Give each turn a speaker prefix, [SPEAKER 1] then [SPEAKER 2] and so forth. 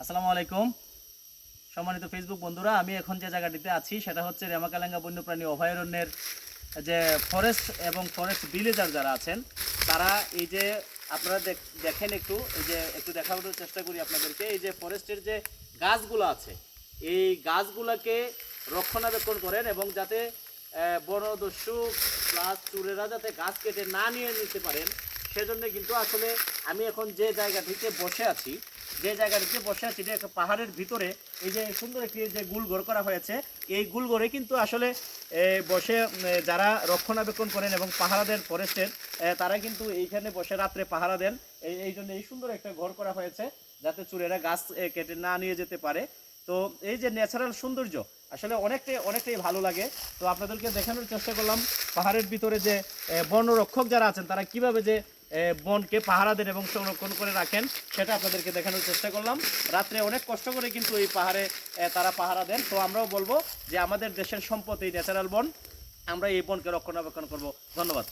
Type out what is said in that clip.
[SPEAKER 1] আসসালামু আলাইকুম। সম্মানিত ফেসবুক বন্ধুরা, আমি এখন যে জায়গাটিতে আছি, সেটা হচ্ছে রেমাকালাঙ্গা বন্যপ্রাণী অভয়ারণ্যের যে ফরেস্ট এবং ফরেস্ট ভিলেজার যারা আছেন, তারা এই যে আপনারা দেখ- দেখেন একটু, এই যে একটু দেখানোর চেষ্টা করি আপনাদেরকে, এই যে ফরেস্টের যে গাছগুলো আছে, এই গাছগুলোকে রক্ষণাবেক্ষণ করেন এবং যাতে বনদস্যু প্লাস চুরেরা যাতে গাছ কেটে না নিয়ে নিতে পারেন, সেজন্য কিন্তু আসলে আমি এখন যে জায়গাটিতে বসে আছি যে জায়গাটিতে বসে আছি এটা একটা পাহাড়ের ভিতরে, এই যে সুন্দর একটি যে গুলঘর করা হয়েছে, এই গুলঘরে কিন্তু আসলে বসে যারা রক্ষণাবেক্ষণ করেন এবং পাহারা দেন ফরেস্টের তারা কিন্তু এইখানে বসে রাত্রে পাহারা দেন। এই জন্য এই সুন্দর একটা ঘর করা হয়েছে, যাতে চুরেরা গাছ কেটে না নিয়ে যেতে পারে। তো এই যে ন্যাচারাল সৌন্দর্য, আসলে অনেকটাই অনেকটাই ভালো লাগে। তো আপনাদেরকে দেখানোর চেষ্টা করলাম, পাহাড়ের ভিতরে যে বনরক্ষক যারা আছেন, তারা কীভাবে যে বনকে পাহারা দেন এবং সংরক্ষণ করে রাখেন, সেটা আপনাদেরকে দেখানোর চেষ্টা করলাম। রাত্রে অনেক কষ্ট করে কিন্তু এই পাহাড়ে তারা পাহারা দেন। তো আমরাও বলব যে আমাদের দেশের সম্পদ এই ন্যাচারাল বন, আমরা এই বনকে রক্ষণাবেক্ষণ করব। ধন্যবাদ।